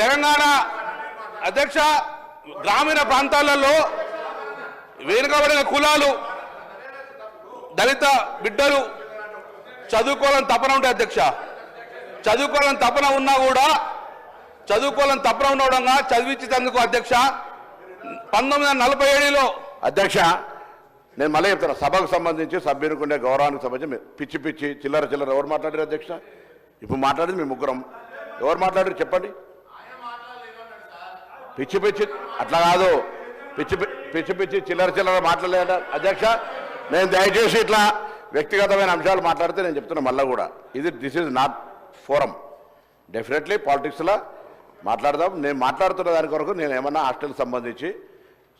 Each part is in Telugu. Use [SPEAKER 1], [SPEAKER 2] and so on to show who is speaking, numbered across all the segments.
[SPEAKER 1] తెలంగాణ అధ్యక్ష గ్రామీణ ప్రాంతాలలో వెనుకబడిన కులాలు దళిత బిడ్డలు చదువుకోవాలని తపన ఉంటాయి అధ్యక్ష. చదువుకోవాలని తపన ఉన్నా కూడా చదువుకోవాలని తపన ఉండడంగా చదివించేందుకు అధ్యక్ష. పంతొమ్మిది వందల నలభై ఏడులో
[SPEAKER 2] అధ్యక్ష నేను మళ్ళీ చెప్తాను సభకు సంబంధించి సభ్యునికి ఉండే గౌరవానికి సంబంధించి పిచ్చి పిచ్చి చిల్లర చిల్లర ఎవరు మాట్లాడారు అధ్యక్ష? ఇప్పుడు మాట్లాడేది మీ ముగ్గురం. ఎవరు మాట్లాడారు చెప్పండి. పిచ్చి పిచ్చి అట్లా కాదు. పిచ్చి పిచ్చి పిచ్చి చిల్లర చిల్లర మాట్లాడలేట అధ్యక్ష నేను దయచేసి ఇట్లా వ్యక్తిగతమైన అంశాలు మాట్లాడితే నేను చెప్తున్నా మళ్ళీ కూడా. ఇది this is not forum definitely పాలిటిక్స్లో మాట్లాడదాం. నేను మాట్లాడుతున్న దాని కొరకు నేను ఏమన్నా హాస్టల్ సంబంధించి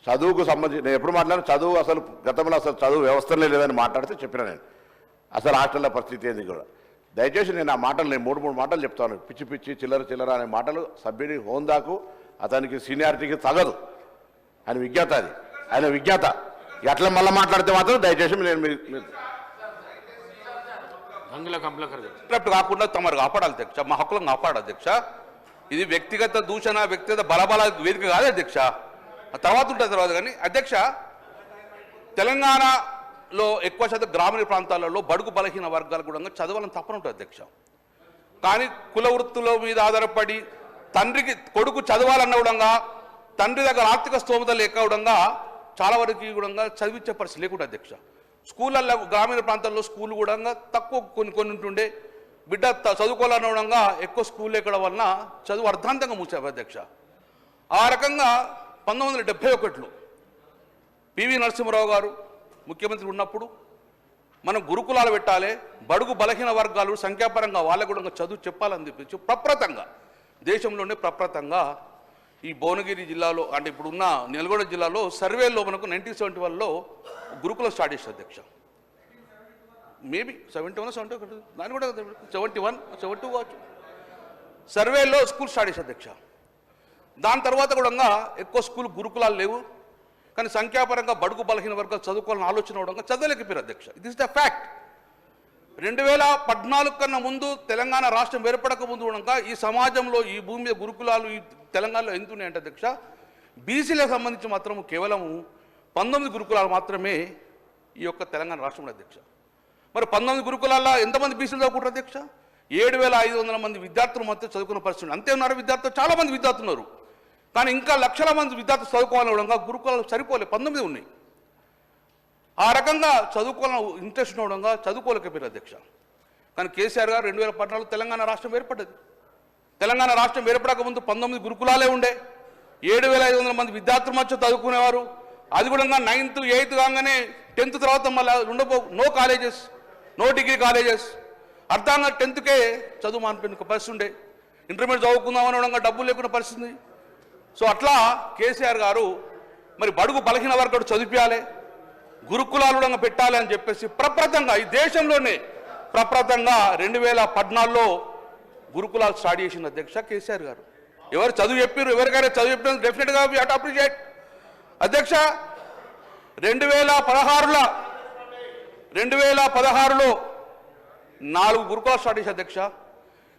[SPEAKER 2] చదువుకు సంబంధించి నేను ఎప్పుడు మాట్లాడిన చదువు అసలు గతంలో అసలు చదువు వ్యవస్థనే లేదని మాట్లాడితే చెప్పిన నేను. అసలు హాస్టల్లో పరిస్థితి ఏంది కూడా దయచేసి నేను ఆ మాటలు నేను మూడు మూడు మాటలు చెప్తాను. పిచ్చి పిచ్చి చిల్లర చిల్లర అనే మాటలు సభ్యుడి హోందాకు అతనికి సీనియారిటీకి తగదు. ఆయన విజ్ఞాత అది. ఆయన విజ్ఞాత. ఎట్లా మళ్ళీ మాట్లాడితే మాత్రం దయచేసి నేను మీ- మీ-
[SPEAKER 3] గంగుల కంప్లకర్ గారు.
[SPEAKER 1] ఇంటరప్ట్ కాకుండా తమరు కాపాడాలి అధ్యక్ష. మా హక్కులను కాపాడాలి అధ్యక్ష. ఇది వ్యక్తిగత దూషణ వ్యక్తిగత బలబల వేదిక కాదు అధ్యక్ష. ఆ తర్వాత ఉంటుంది తర్వాత కానీ అధ్యక్ష తెలంగాణలో ఎక్కువ శాతం గ్రామీణ ప్రాంతాలలో బడుగు బలహీన వర్గాలు కూడా చదవాలని తప్పన ఉంటుంది అధ్యక్ష. కానీ కుల వృత్తుల మీద ఆధారపడి తండ్రికి కొడుకు చదవాలన్న విధంగా తండ్రి దగ్గర ఆర్థిక స్తోమత లేక విధంగా చాలా వరకు కూడా చదివించే పరిస్థితి లేకుండా అధ్యక్ష. స్కూళ్ళల్లో గ్రామీణ ప్రాంతాల్లో స్కూల్ కూడా తక్కువ కొన్ని కొన్ని ఉంటుండే. బిడ్డ త- చదువుకోవాలన్న ఎక్కువ స్కూల్ ఎక్కడం వలన చదువు అర్ధాంతంగా మూసారు అధ్యక్ష? ఆ రకంగా పంతొమ్మిది వందల డెబ్భై ఒకటిలో పివి నరసింహరావు గారు ముఖ్యమంత్రి ఉన్నప్పుడు మనం గురుకులాలు పెట్టాలి బడుగు బలహీన వర్గాలు సంఖ్యాపరంగా వాళ్ళకు కూడా చదువు చెప్పాలని చెప్పి ప్రప్రతంగా దేశంలోనే ప్రప్రతంగా ఈ భువనగిరి జిల్లాలో అంటే ఇప్పుడున్న నల్గొండ జిల్లాలో సర్వేలో మనకు నైన్టీన్ సెవెంటీ వన్లో గురుకులం స్టార్ట్ చేశారు అధ్యక్ష. మేబీ సెవెంటీ వన్ సెవెంటీ ఒకటి దాని కూడా సెవెంటీ వన్ సెవెంటీ కావచ్చు సర్వేలో స్కూల్ స్టార్ట్ చేశారు అధ్యక్ష. దాని తర్వాత కూడా ఎక్కువ స్కూల్ గురుకులాలు లేవు. కానీ సంఖ్యాపరంగా బడుగు బలహీన వర్గాలు చదువుకోవాలని ఆలోచన అవడంగా చదవలేకపోయారు అధ్యక్ష. ఇట్ ఇస్ ద ఫ్యాక్ట్ రెండు వేల పద్నాలుగు కన్నా ముందు తెలంగాణ రాష్ట్రం ఏర్పడక ముందు ఉండగా ఈ సమాజంలో ఈ భూమి మీద గురుకులాలు ఈ తెలంగాణలో ఎంత ఉన్నాయంటే అధ్యక్ష బీసీలకు సంబంధించి మాత్రం కేవలం పంతొమ్మిది గురుకులాలు మాత్రమే ఈ యొక్క తెలంగాణ రాష్ట్రంలో అధ్యక్ష. మరి పంతొమ్మిది గురుకులాల్లో ఎంతమంది బీసీలు చదువుకుంటారు అధ్యక్ష? ఏడు వేల ఐదు వందల మంది విద్యార్థులు మాత్రం చదువుకున్న పరిస్థితి అంతే ఉన్నారు విద్యార్థులు చాలామంది విద్యార్థులు ఉన్నారు. కానీ ఇంకా లక్షల మంది విద్యార్థులు చదువుకోవాలనగా గురుకులాలు సరిపోలే పంతొమ్మిది ఉన్నాయి. ఆ రకంగా చదువుకోవాలని ఇంట్రెస్ట్ ఉండడంగా చదువుకోలేకపోయారు అధ్యక్ష. కానీ కేసీఆర్ గారు రెండు వేల పద్నాలుగు తెలంగాణ రాష్ట్రం ఏర్పడ్డది. తెలంగాణ రాష్ట్రం ఏర్పడక ముందు పంతొమ్మిది గురుకులాలే ఉండే. ఏడు వేల ఐదు వందల మంది విద్యార్థులు మధ్య చదువుకునేవారు. అది కూడా నైన్త్ ఎయిత్ కాగానే టెన్త్ తర్వాత మళ్ళీ ఉండబో no colleges no degree colleges. అర్థంగా టెన్త్కే చదువు మానిపోయిన పరిస్థితి ఉండే. ఇంటర్మీడియట్ చదువుకుందాం అనడంగా డబ్బులు లేకున్న పరిస్థితి సో అట్లా కేసీఆర్ గారు మరి బడుగు బలహీన వర్గాడు చదివించాలి గురుకులాలు పెట్టాలని పెట్టాలి అని చెప్పేసి ప్రప్రథంగా ఈ దేశంలోనే ప్రప్రథంగా రెండు వేల పద్నాలుగులో గురుకులాలు స్టార్ట్ చేసిన అధ్యక్ష కేసీఆర్ గారు. ఎవరు చదువు చెప్పారు ఎవరికైనా చదువు చెప్పిన డెఫినెట్గా వి అట్ అప్రిషియేట్ అధ్యక్ష రెండు వేల పదహారులో రెండు వేల పదహారులో నాలుగు గురుకులాలు స్టార్ట్ చేసి అధ్యక్ష.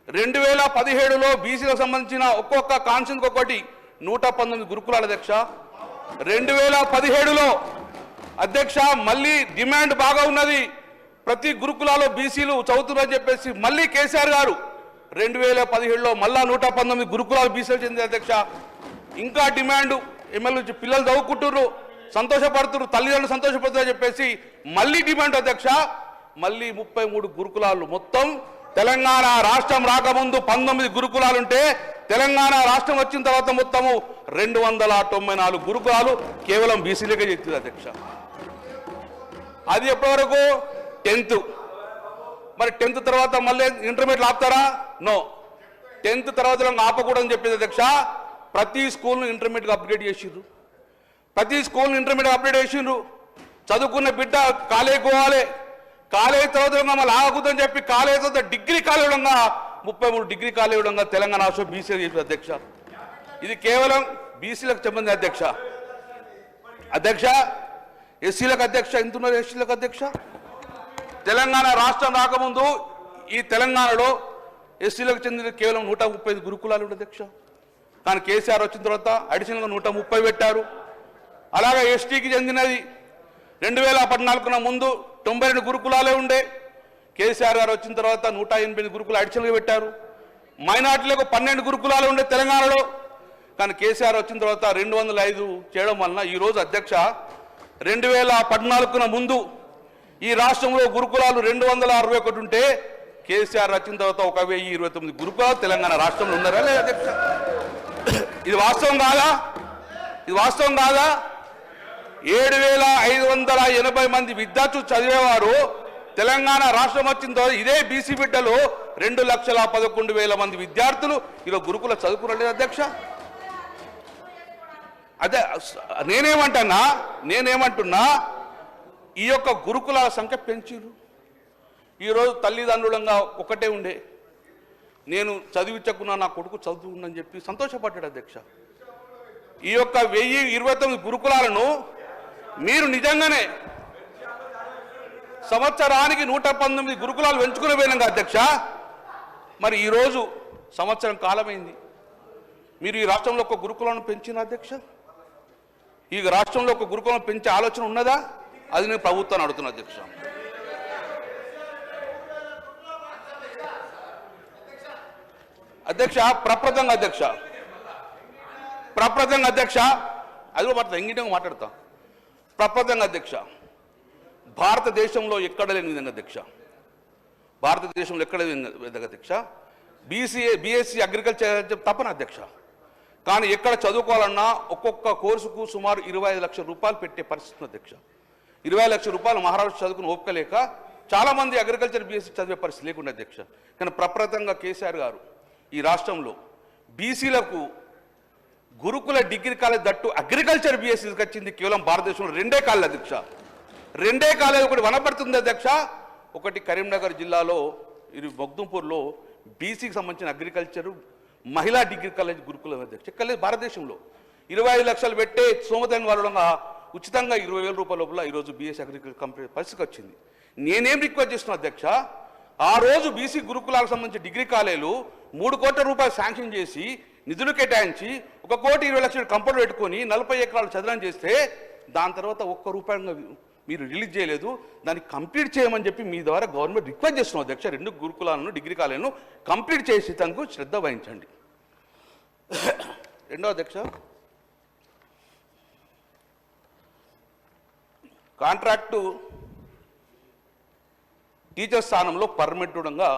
[SPEAKER 1] రెండు వేల పదిహేడులో బీసీలకు సంబంధించిన ఒక్కొక్క కాన్సెన్కి ఒకటి నూట పంతొమ్మిది గురుకులాల అధ్యక్ష. రెండు వేల పదిహేడులో అధ్యక్ష మళ్ళీ డిమాండ్ బాగా ఉన్నది. ప్రతి గురుకులాలో బీసీలు చదువుతున్నారని చెప్పేసి మళ్ళీ కేసీఆర్ గారు రెండు వేల పదిహేడులో మళ్ళా నూట పంతొమ్మిది గురుకులాలు బీసీలు చెందిన అధ్యక్ష. ఇంకా డిమాండ్ ఎమ్మెల్యే నుంచి పిల్లలు చదువుకుంటున్నారు సంతోషపడుతున్నారు తల్లిదండ్రులు సంతోషపడుతున్నారు చెప్పేసి మళ్ళీ డిమాండ్ అధ్యక్ష. మళ్ళీ ముప్పై మూడు గురుకులాలు మొత్తం తెలంగాణ రాష్ట్రం రాకముందు పంతొమ్మిది గురుకులాలు ఉంటే తెలంగాణ రాష్ట్రం వచ్చిన తర్వాత మొత్తము రెండు వందల తొంభై నాలుగు గురుకులాలు కేవలం బీసీలకే చెప్తుంది అధ్యక్ష. అది ఎప్పటివరకు? టెన్త్. మరి టెన్త్ తర్వాత మళ్ళీ ఇంటర్మీడియట్ ఆపుతారా? నో. టెన్త్ తర్వాత ఆపకూడదని చెప్పింది అధ్యక్ష ప్రతి స్కూల్ను ఇంటర్మీడియట్గా అప్గ్రేడ్ చేసిండ్రు. ప్రతి స్కూల్ని ఇంటర్మీడియట్ అప్డేట్ చేసిండ్రు. చదువుకున్న బిడ్డ కాలేజ్ పోవాలి. కాలేజీ తర్వాత మళ్ళీ ఆగకూడదని చెప్పి కాలేజ్ తర్వాత డిగ్రీ కాలేజ్ ముప్పై మూడు డిగ్రీ కాలేజ్ తెలంగాణ రాష్ట్రం బీసీ చేసి అధ్యక్ష. ఇది కేవలం బీసీలకు సంబంధించిన అధ్యక్ష. అధ్యక్ష ఎస్సీలకు అధ్యక్ష ఎంత ఉన్నారు ఎస్సీలకు అధ్యక్ష? తెలంగాణ రాష్ట్రం రాకముందు ఈ తెలంగాణలో ఎస్సీలకు చెందిన కేవలం నూట ముప్పై ఐదు గురుకులాలు అధ్యక్ష. కానీ కేసీఆర్ వచ్చిన తర్వాత అడిషనల్గా నూట ముప్పై పెట్టారు. అలాగే ఎస్టీకి చెందినది రెండు వేల పద్నాలుగున ముందు తొంభై రెండు గురుకులాలే ఉండే. కేసీఆర్ గారు వచ్చిన తర్వాత నూట ఎనిమిది గురుకులు అడిషనల్గా పెట్టారు. మైనార్టీలకు పన్నెండు గురుకులాలు ఉండే తెలంగాణలో. కానీ కేసీఆర్ వచ్చిన తర్వాత రెండు వందల ఐదు చేయడం వలన ఈరోజు అధ్యక్ష రెండు వేల పద్నాలుగున ముందు ఈ రాష్ట్రంలో గురుకులాలు రెండు వందల అరవై ఒకటి ఉంటే కేసీఆర్ వచ్చిన తర్వాత ఒక వెయ్యి ఇరవై తొమ్మిది గురుకులాలు తెలంగాణ రాష్ట్రంలో ఉన్నారా లేదా అధ్యక్ష? ఇది వాస్తవం కాదా? ఇది వాస్తవం కాదా? ఏడు వేల ఐదు వందల ఎనభై మంది విద్యార్థులు చదివేవారు తెలంగాణ రాష్ట్రం వచ్చిన తర్వాత ఇదే బీసీ బిడ్డలు రెండు లక్షల పదకొండు వేల మంది విద్యార్థులు ఇలా గురుకుల చదువుకునలేదు అధ్యక్ష? అదే స- నేనేమంటున్నా నేనేమంటున్నా? ఈ యొక్క గురుకులాల సంఖ్య పెంచిరు ఈరోజు తల్లిదండ్రులంగా ఒకటే ఉండే. నేను చదివించకున్నా నా కొడుకు చదువుకుందని చెప్పి సంతోషపడ్డాడు అధ్యక్ష. ఈ యొక్క వెయ్యి ఇరవై తొమ్మిది గురుకులాలను మీరు నిజంగానే సంవత్సరానికి నూట పంతొమ్మిది గురుకులాలు పెంచుకునే పోయినాక అధ్యక్ష? మరి ఈరోజు సంవత్సరం కాలమైంది. మీరు ఈ రాష్ట్రంలో ఒక గురుకులను పెంచిన అధ్యక్ష? ఈ రాష్ట్రంలో ఒక గురుకులం పెంచే ఆలోచన ఉన్నదా? అది నేను ప్రభుత్వాన్ని అడుగుతున్నా అధ్యక్ష. అధ్యక్ష ప్రప్రదంగా అధ్యక్ష. ప్రప్రదంగా అధ్యక్ష. అది కూడా మాట్లాడతా ఇంగిటంగా మాట్లాడతా. ప్రప్రదంగా అధ్యక్ష. భారతదేశంలో ఎక్కడ లేని విధంగా అధ్యక్ష. భారతదేశంలో ఎక్కడ లేని విధంగా అధ్యక్ష. బీసీఏ బీఎస్సీ అగ్రికల్చర్ తప్పన అధ్యక్ష? కానీ ఎక్కడ చదువుకోవాలన్నా ఒక్కొక్క కోర్సుకు సుమారు ఇరవై ఐదు లక్షల రూపాయలు పెట్టే పరిస్థితి అధ్యక్ష. ఇరవై లక్షల రూపాయలు మహారాష్ట్ర చదువుకుని ఓపికలేక చాలామంది అగ్రికల్చర్ బీఎస్సీ చదివే పరిస్థితి లేకుండా అధ్యక్ష. కానీ ప్రప్రథంగా కేసీఆర్ గారు ఈ రాష్ట్రంలో బీసీలకు గురుకుల డిగ్రీ కాలేజ్ దట్టు అగ్రికల్చర్ బీఎస్సీకి వచ్చింది కేవలం భారతదేశంలో రెండే కాలేజ్ అధ్యక్ష. రెండే కాలేజ్ ఒకటి వనపడుతుంది అధ్యక్ష. ఒకటి కరీంనగర్ జిల్లాలో ఇది మొగ్దుంపూర్లో బీసీకి సంబంధించిన అగ్రికల్చర్ మహిళా డిగ్రీ కాలేజ్ గురుకులం అధ్యక్ష భారతదేశంలో. ఇరవై ఐదు లక్షలు పెట్టే సోమతైన వాళ్ళంగా ఉచితంగా ఇరవై వేల రూపాయల లోపల ఈరోజు బీఎస్సీ అగ్రికల్చర్ కంపెనీ పరిస్థితికి వచ్చింది. నేనేం రిక్వెస్ట్ చేస్తున్నా అధ్యక్ష ఆ రోజు బీసీ గురుకులాలకు సంబంధించిన డిగ్రీ కాలేజీలు మూడు కోట్ల రూపాయలు శాంక్షన్ చేసి నిధులు కేటాయించి ఒక కోటి ఇరవై లక్షలు కంపౌండ్ పెట్టుకొని నలభై ఎకరాలు చదరం చేస్తే దాని తర్వాత ఒక్క రూపాయంగా మీరు రిలీజ్ చేయలేదు దాన్ని కంప్లీట్ చేయమని చెప్పి మీ ద్వారా గవర్నమెంట్ రిక్వెస్ట్ చేస్తున్నాం అధ్యక్ష. రెండు గురుకులాలను డిగ్రీ కాలేజీలను కంప్లీట్ చేసి తనకు శ్రద్ధ వహించండి. రెండో అధ్యక్ష. కాంట్రాక్టు టీచర్ స్థానంలో పర్మనెంట్ ఉండగా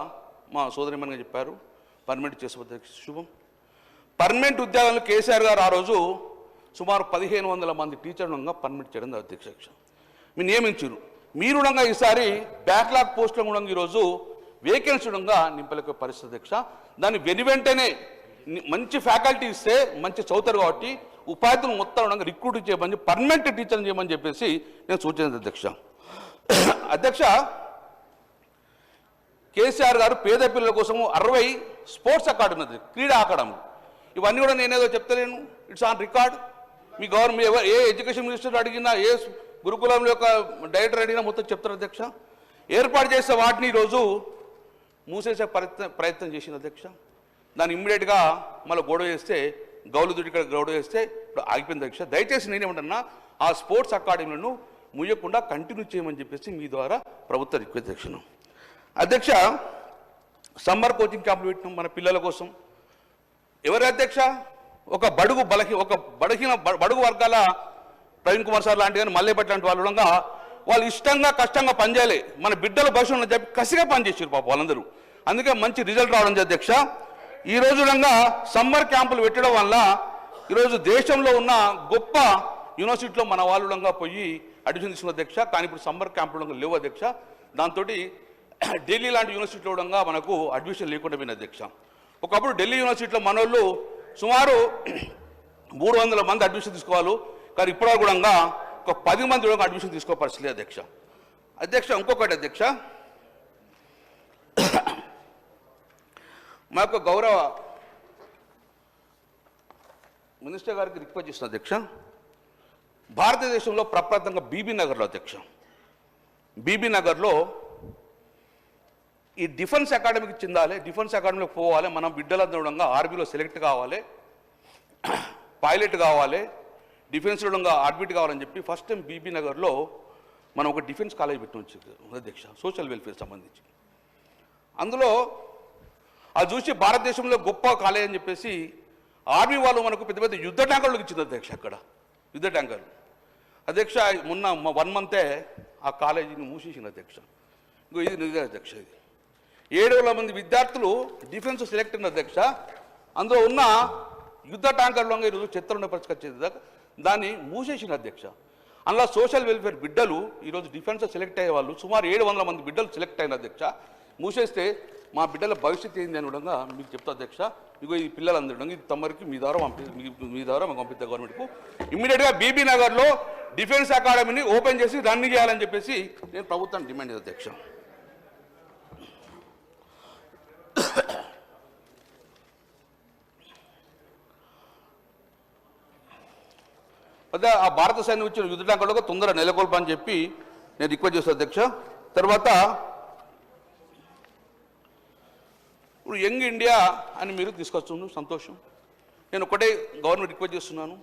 [SPEAKER 1] మా సోదరిమణిగా చెప్పారు. పర్మనెంట్ చేసే శుభం. పర్మనెంట్ ఉద్యోగాలను కేసీఆర్ గారు ఆ రోజు సుమారు పదిహేను వందల మంది టీచర్ పర్మిట్ పర్మనెంట్ చేయడం అధ్యక్ష. మీరు నియమించారు. మీరు ఉండగా ఈసారి బ్యాక్లాగ్ పోస్టులు ఉండగా ఈరోజు. వేకెన్సీ ఉండగా నింపలేక పరిస్థితి అధ్యక్ష దాన్ని వెను వెంటనే మంచి ఫ్యాకల్టీ ఇస్తే మంచి చదువుతారు కాబట్టి ఉపాధ్యాయులు మొత్తం ఉండగా రిక్రూట్ చేయమని పర్మనెంట్ టీచర్ని చేయమని చెప్పేసి నేను సూచించాను అధ్యక్ష అధ్యక్ష కేసీఆర్ గారు పేద పిల్లల కోసం అరవై స్పోర్ట్స్ అకాడమీ ఉంది, క్రీడా అకాడమీ. ఇవన్నీ కూడా నేనేదో చెప్తలేను. ఇట్స్ ఆన్ రికార్డ్ మీ గవర్నమెంట్ ఏ ఎడ్యుకేషన్ మినిస్టర్ అడిగినా ఏ గురుకులం యొక్క డైరెక్టర్ అడిగినా మొత్తం చెప్తారు అధ్యక్ష. ఏర్పాటు చేసే వాటిని ఈరోజు మూసేసే ప్రయత్నం ప్రయత్నం చేసింది అధ్యక్ష. దాన్ని ఇమ్మీడియట్గా మళ్ళీ గొడవ చేస్తే గౌలుదుడి ఇక్కడ గొడవ చేస్తే ఇప్పుడు ఆగిపోయింది అధ్యక్ష. దయచేసి నేనేమంటున్నా ఆ స్పోర్ట్స్ అకాడమీలను ముయ్యకుండా కంటిన్యూ చేయమని చెప్పేసి మీ ద్వారా ప్రభుత్వ రిక్వెస్ట్ అధ్యక్షను అధ్యక్ష సమ్మర్ కోచింగ్ క్యాంపులు పెట్టినాం మన పిల్లల కోసం. ఎవరి అధ్యక్ష? ఒక బడుగు బలహీ ఒక బడహీన బడుగు వర్గాల ప్రవీణ్ కుమార్ సార్ లాంటి కానీ మల్లేపట్ లాంటి వాళ్ళు వాళ్ళు ఇష్టంగా కష్టంగా పనిచేయాలి మన బిడ్డల భవిష్యత్తు చెప్పి కసిగా పనిచేసారు పాప వాళ్ళందరూ. అందుకే మంచి రిజల్ట్ రావడం జరిగింది అధ్యక్ష. ఈ రోజు సమ్మర్ క్యాంపులు పెట్టడం వల్ల ఈరోజు దేశంలో ఉన్న గొప్ప యూనివర్సిటీలో మన వాళ్ళు పోయి అడ్మిషన్ తీసుకున్న అధ్యక్ష. కానీ ఇప్పుడు సమ్మర్ క్యాంపులు లేవు అధ్యక్ష. దాంతో ఢిల్లీ లాంటి యూనివర్సిటీలో ఉండగా మనకు అడ్మిషన్ లేకుండా పోయిన అధ్యక్ష. ఒకప్పుడు ఢిల్లీ యూనివర్సిటీలో మన వాళ్ళు సుమారు మూడు వందల మంది అడ్మిషన్ తీసుకోవాలి. కానీ ఇప్పుడు కూడా ఒక పది మంది కూడా అడ్మిషన్ తీసుకో లేదు అధ్యక్ష. అధ్యక్ష ఇంకొకటి అధ్యక్ష. మా యొక్క గౌరవ మినిస్టర్ గారికి రిక్వెస్ట్ చేసిన అధ్యక్ష. భారతదేశంలో ప్రప్రదంగా బీబీ నగర్లో అధ్యక్ష. బీబీ నగర్లో ఈ డిఫెన్స్ అకాడమీకి చెందాలి డిఫెన్స్ అకాడమీకి పోవాలి మనం బిడ్డలందరూ ఆర్మీలో సెలెక్ట్ కావాలి పైలట్ కావాలి డిఫెన్స్లో అడ్మిట్ కావాలని చెప్పి ఫస్ట్ టైం బీబీ నగర్లో మనం ఒక డిఫెన్స్ కాలేజ్ పెట్టి వచ్చింది అధ్యక్ష సోషల్ వెల్ఫేర్ సంబంధించి. అందులో అది చూసి భారతదేశంలో గొప్ప కాలేజ్ అని చెప్పేసి ఆర్మీ వాళ్ళు మనకు పెద్ద పెద్ద యుద్ధ ట్యాంకర్లకు ఇచ్చింది అధ్యక్ష అక్కడ యుద్ధ ట్యాంకర్లు. అధ్యక్ష మొన్న వన్ మంతే ఆ కాలేజీని మూసేసింది అధ్యక్ష. ఇంకో ఇది నిజ అధ్యక్ష ఇది. ఏడు వేల మంది విద్యార్థులు డిఫెన్స్ సెలెక్ట్ అయిన అధ్యక్ష అందులో ఉన్న యుద్ధ ట్యాంకర్లో ఈరోజు చెత్తలు పరిస్థితి దాకా దాన్ని మూసేసిన అధ్యక్ష. అందులో సోషల్ వెల్ఫేర్ బిడ్డలు ఈరోజు డిఫెన్స్ సెలెక్ట్ అయ్యే వాళ్ళు సుమారు ఏడు వందల మంది బిడ్డలు సెలెక్ట్ అయిన అధ్యక్ష. మూసేస్తే మా బిడ్డల భవిష్యత్తు ఏంది అని విధంగా మీకు చెప్తా అధ్యక్ష. ఇగో ఈ పిల్లలందరూ ఇది తమరికి మీ ద్వారా పంపి మీ- ద్వారా మాకు పంపిస్తా గవర్నమెంట్కు ఇమ్మీడియట్గా బీబీ నగర్లో డిఫెన్స్ అకాడమీని ఓపెన్ చేసి రన్ చేయాలని చెప్పేసి నేను ప్రభుత్వాన్ని డిమాండ్ అధ్యక్ష. అదే ఆ భారత సైన్యం ఇచ్చిన యుద్ధ తొందర నెలకొల్పని చెప్పి నేను రిక్వెస్ట్ చేస్తాను అధ్యక్ష. తర్వాత ఇప్పుడు యంగ్ ఇండియా అని మీరు తీసుకొస్తుంది సంతోషం. నేను ఒకటే గవర్నమెంట్ రిక్వెస్ట్ చేస్తున్నాను.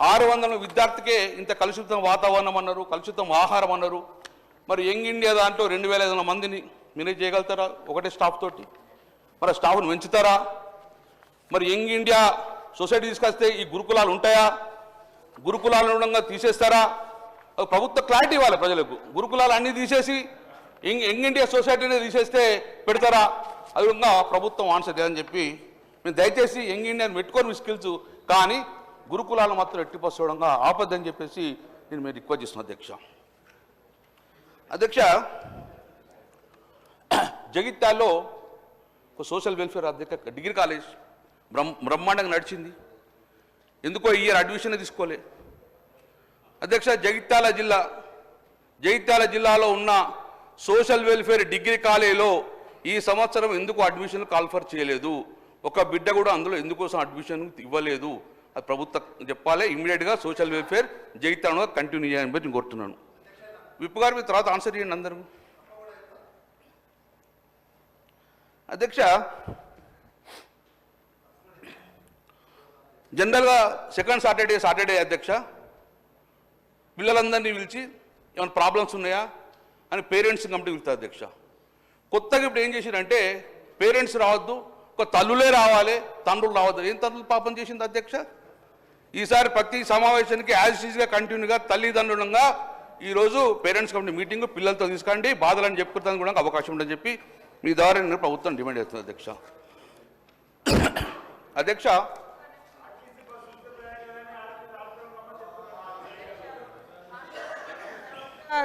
[SPEAKER 1] ఆరు వందల విద్యార్థికే ఇంత కలుషితం వాతావరణం అన్నారు కలుషితం ఆహారం అన్నారు. మరి యంగ్ ఇండియా దాంట్లో రెండు వేల ఐదు వందల మందిని మేనేజ్ చేయగలుగుతారా? ఒకటే స్టాఫ్ తోటి. మరి స్టాఫ్ను పెంచుతారా? మరి యంగ్ ఇండియా సొసైటీ తీసుకొస్తే ఈ గురుకులాలు ఉంటాయా? గురుకులాలను ఉండగా తీసేస్తారా? ప్రభుత్వ క్లారిటీ ఇవ్వాలి ప్రజలకు. గురుకులాలు అన్నీ తీసేసి ఇంగ్ యంగ్ ఇండియా సొసైటీని తీసేస్తే పెడతారా? అది విధంగా ప్రభుత్వం ఆన్సర్ లేదని చెప్పి మేము దయచేసి యంగ్ ఇండియాని పెట్టుకొని మీ స్కిల్స్ కానీ గురుకులాలు మాత్రం ఎట్టిపోవడంగా ఆపద్దని చెప్పేసి నేను మీరు రిక్వెస్ట్ చేస్తున్నాను అధ్యక్ష. అధ్యక్ష జగిత్యాల్లో ఒక సోషల్ వెల్ఫేర్ అధ్యక్ష డిగ్రీ కాలేజ్ బ్రహ్మాండంగా నడిచింది. ఎందుకో ఇయర్ అడ్మిషన్ తీసుకోలే. అధ్యక్ష జగిత్యాల జిల్లా జగిత్యాల జిల్లాలో ఉన్న సోషల్ వెల్ఫేర్ డిగ్రీ కాలేజీలో ఈ సంవత్సరం ఎందుకు అడ్మిషన్ కాల్ఫర్ చేయలేదు? ఒక బిడ్డ కూడా అందులో ఎందుకోసం అడ్మిషన్ ఇవ్వలేదు? అది ప్రభుత్వం చెప్పాలి ఇమీడియట్గా సోషల్ వెల్ఫేర్ జగిత్యాలలో కంటిన్యూ చేయాలని చెప్పి నేను కోరుతున్నాను. విప్పు గారు మీ తర్వాత ఆన్సర్ చేయండి అందరూ. అధ్యక్ష జనరల్గా సెకండ్ సాటర్డే సాటర్డే అధ్యక్ష పిల్లలందరినీ పిలిచి ఏమైనా ప్రాబ్లమ్స్ ఉన్నాయా అని పేరెంట్స్ కమిటీ పిలుస్తారు అధ్యక్ష. కొత్తగా ఇప్పుడు ఏం చేసిరంటే పేరెంట్స్ రావద్దు ఒక తల్లులే రావాలి తండ్రులు రావద్దు. ఏం తండ్రులు పాపం చేసింది అధ్యక్ష? ఈసారి ప్రతి సమావేశానికి యాజ్ ఈజ్గా కంటిన్యూగా తల్లిదండ్రులంగా ఈరోజు పేరెంట్స్ కమిటీ మీటింగ్ పిల్లలతో తీసుకోండి బాధలను చెప్పుకుంటాను కూడా అవకాశం ఉందని చెప్పి మీ ద్వారా నేను ప్రభుత్వం డిమాండ్ చేస్తుంది అధ్యక్ష. అధ్యక్ష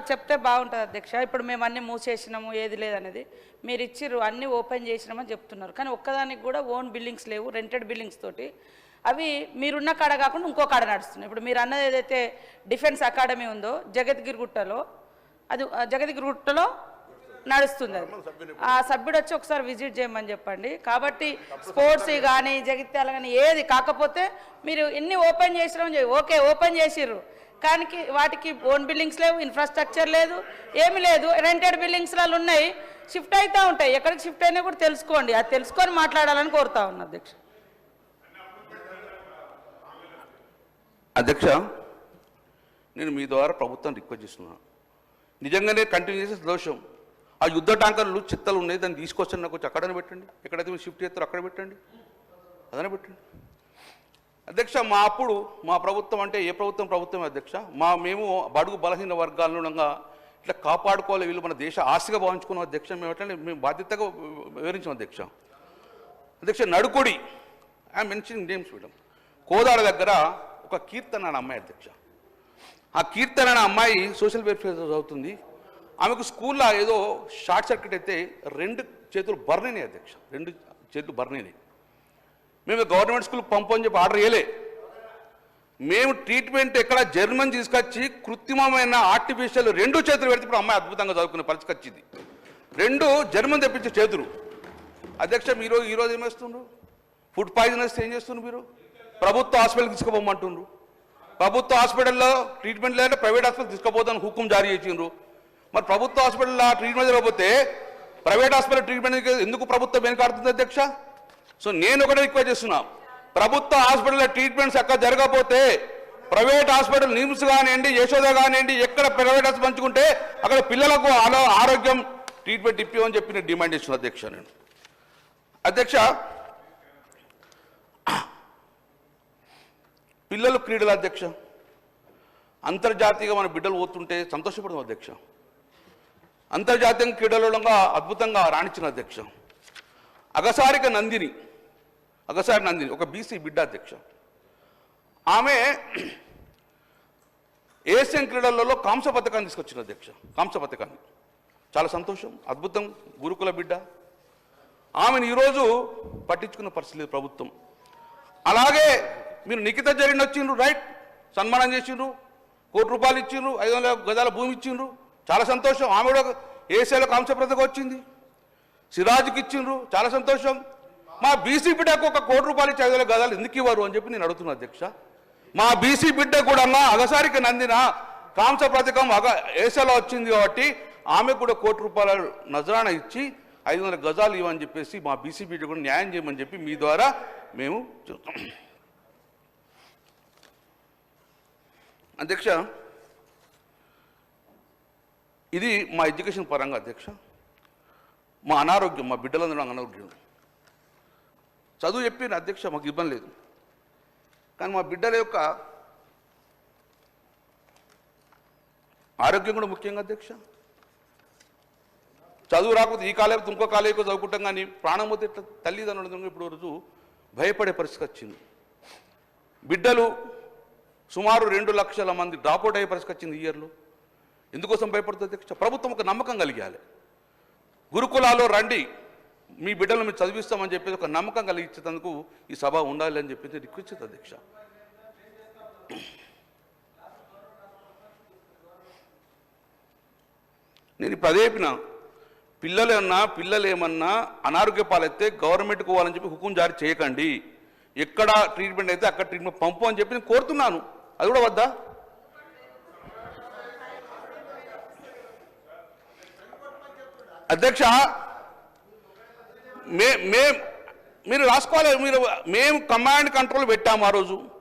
[SPEAKER 3] చెప్తే బాగుంటుంది అధ్యక్ష. ఇప్పుడు మేము అన్ని మూసేసినాము ఏది లేదనేది. మీరు ఇచ్చిర్రు అన్నీ ఓపెన్ చేసినామని చెప్తున్నారు. కానీ ఒక్కదానికి కూడా ఓన్ బిల్డింగ్స్ లేవు రెంటెడ్ బిల్డింగ్స్ తోటి. అవి మీరున్న కాడ కాకుండా ఇంకో కాడ నడుస్తున్నాయి. ఇప్పుడు మీరు అన్నది ఏదైతే డిఫెన్స్ అకాడమీ ఉందో జగద్గిరిగుట్టలో అది జగద్గిరిగుట్టలో నడుస్తుంది అది. ఆ సభ్యుడు వచ్చి ఒకసారి విజిట్ చేయమని చెప్పండి. కాబట్టి స్పోర్ట్స్ కానీ జగిత్యాల కానీ ఏది కాకపోతే మీరు ఎన్ని ఓపెన్ చేసినామని చెప్పి ఓకే ఓపెన్ చేసిర్రు. కానీ వాటికి ఓన్ బిల్డింగ్స్ లేవు ఇన్ఫ్రాస్ట్రక్చర్ లేదు ఏమి లేదు. రెంటెడ్ బిల్డింగ్స్లలో ఉన్నాయి. షిఫ్ట్ అవుతూ ఉంటాయి. ఎక్కడికి షిఫ్ట్ అయినా కూడా తెలుసుకోండి. అది తెలుసుకొని మాట్లాడాలని కోరుతా ఉన్నా అధ్యక్ష.
[SPEAKER 1] అధ్యక్ష నేను మీ ద్వారా ప్రభుత్వం రిక్వెస్ట్ చేస్తున్నాను. నిజంగానే కంటిన్యూ చేసే దోషం. ఆ యుద్ధ ట్యాంకర్లు చిత్తలు ఉన్నాయి. దాన్ని తీసుకొచ్చి నాకు వచ్చి అక్కడనే పెట్టండి. ఎక్కడైతే మీరు షిఫ్ట్ చేస్తారో అక్కడ పెట్టండి. అదనే పెట్టండి. అధ్యక్ష మా అప్పుడు మా ప్రభుత్వం అంటే ఏ ప్రభుత్వం? ప్రభుత్వమే అధ్యక్ష. మా మేము బడుగు బలహీన వర్గాలను ఉండగా ఇట్లా కాపాడుకోవాలి వీళ్ళు మన దేశ ఆస్తిగా భావించుకున్న అధ్యక్ష. మేము ఎట్లా మేము బాధ్యతగా వివరించాం అధ్యక్ష. అధ్యక్ష నడుకొడి. I mention names madam Kodad దగ్గర ఒక కీర్తన అనే అమ్మాయి అధ్యక్ష. ఆ కీర్తన అనే అమ్మాయి సోషల్ వెల్ఫేర్ చదువుతుంది. ఆమెకు స్కూల్లో ఏదో షార్ట్ సర్క్యూట్ అయితే రెండు చేతులు బర్నినాయి అధ్యక్ష. రెండు చేతులు బర్నినాయి మేము గవర్నమెంట్ స్కూల్ పంపని చెప్పి ఆర్డర్ చేయలే మేము ట్రీట్మెంట్ ఎక్కడ జర్మన్ తీసుకొచ్చి కృత్రిమమైన ఆర్టిఫిషియల్ రెండు చేతులు పెడితే ఇప్పుడు అమ్మాయి అద్భుతంగా చదువుకునే పరిస్థితి వచ్చింది. రెండు జర్మన్ తెప్పించే చేతులు. అధ్యక్ష మీరు ఈరోజు ఏం చేస్తుండ్రు ఫుడ్ పాయిజన్ వస్తే ఏం చేస్తుండ్రు మీరు? ప్రభుత్వ హాస్పిటల్కి తీసుకుపోమంటుండ్రు. ప్రభుత్వ హాస్పిటల్లో ట్రీట్మెంట్ లేదంటే ప్రైవేట్ హాస్పిటల్ తీసుకుపోతాను హుకుం జారీ చేసిండ్రు. మరి ప్రభుత్వ హాస్పిటల్లో ట్రీట్మెంట్ జరగకపోతే ప్రైవేట్ హాస్పిటల్ ట్రీట్మెంట్ ఎందుకు ప్రభుత్వం వెనుకాడుతుంది అధ్యక్ష? సో నేను ఒకటే రిక్వెస్ట్ చేస్తున్నా. ప్రభుత్వ హాస్పిటల్లో ట్రీట్మెంట్స్ అక్కడ జరగకపోతే ప్రైవేట్ హాస్పిటల్ నిమ్స్ కానివ్వండి యశోద కానివ్వండి ఎక్కడ ప్రైవేట్ హాస్పిటల్ పంచుకుంటే అక్కడ పిల్లలకు ఆలో ఆరోగ్యం ట్రీట్మెంట్ ఇప్పిమని చెప్పి నేను డిమాండ్ చేస్తున్నా అధ్యక్ష నేను. అధ్యక్ష పిల్లలు క్రీడల అధ్యక్ష. అంతర్జాతీయంగా మన బిడ్డలు పోతుంటే సంతోషపడదాం అధ్యక్ష. అంతర్జాతీయ క్రీడలలో అద్భుతంగా రాణించిన అధ్యక్ష. అగసారిక నందిని. అగసారి నందిని ఒక బీసీ బిడ్డ అధ్యక్ష. ఆమె ఏషియన్ క్రీడలలో కాంస పథకాన్ని తీసుకొచ్చిన అధ్యక్ష కాంస పథకాన్ని చాలా సంతోషం అద్భుతం గురుకుల బిడ్డ. ఆమెను ఈరోజు పట్టించుకున్న పరిస్థితి లేదు ప్రభుత్వం. అలాగే మీరు నిఖిత జరిగిన వచ్చిండ్రు రైట్? సన్మానం చేసిండ్రు కోటి రూపాయలు ఇచ్చిండ్రు ఐదు వందల గజాల భూమి ఇచ్చిండ్రు. చాలా సంతోషం. ఆమె కూడా ఏసీలో కాంస పథకం వచ్చింది. సిరాజ్కి ఇచ్చిండ్రు. చాలా సంతోషం. మా బీసీ బిడ్డకు ఒక కోటి రూపాయలు చదివే గదాలు ఎందుకు ఇవ్వరు అని చెప్పి నేను అడుగుతున్నా అధ్యక్ష. మా బీసీ బిడ్డ కూడా అగసారికి నందిన కాంస పథకం అగ ఏసలో వచ్చింది కాబట్టి ఆమె కూడా కోటి రూపాయల నజరాన ఇచ్చి ఐదు వందల గజాలు ఇవ్వని చెప్పేసి మా బీసీ బిడ్డ కూడా న్యాయం చేయమని చెప్పి మీ ద్వారా మేము చెబుతాం. అధ్యక్ష ఇది మా ఎడ్యుకేషన్ పరంగా అధ్యక్ష. మా అనారోగ్యం మా బిడ్డలందరూ అనారోగ్యం చదువు చెప్పిన అధ్యక్ష మాకు ఇబ్బంది లేదు. కానీ మా బిడ్డల యొక్క ఆరోగ్యం కూడా ముఖ్యంగా అధ్యక్ష. చదువు రాకపోతే ఈ కాలేజీ ఇంకో కాలేజీకి చదువుకుంటాం కానీ ప్రాణం పోతే తల్లిదండ్రులు ఇప్పుడు రోజు భయపడే పరిస్థితి వచ్చింది. బిడ్డలు సుమారు రెండు లక్షల మంది డ్రాప్అవుట్ అయ్యే పరిస్థితి వచ్చింది ఇయర్లో ఎందుకోసం భయపడుతుంది అధ్యక్ష? ప్రభుత్వం ఒక నమ్మకం కలిగాలి. గురుకులాల్లో రండి. మీ బిడ్డలను మీరు చదివిస్తామని చెప్పేసి ఒక నమ్మకం కలిగించేందుకు ఈ సభ ఉండాలి అని చెప్పేసి రిక్వెస్ట్ అధ్యక్ష. నేను ఇప్పుడు అదే పిల్లలు ఏమన్నా పిల్లలు ఏమన్నా అనారోగ్య పాలైతే గవర్నమెంట్కి పోవాలని చెప్పి హుకుం జారీ చేయకండి. ఎక్కడ ట్రీట్మెంట్ అయితే అక్కడ ట్రీట్మెంట్ పంపు అని చెప్పి నేను కోరుతున్నాను. అది కూడా వద్దా? అధ్యక్ష మే మే మీరు రాసుకోవాలి. మీరు మేము కమాండ్ కంట్రోల్ పెట్టాము ఆ రోజు.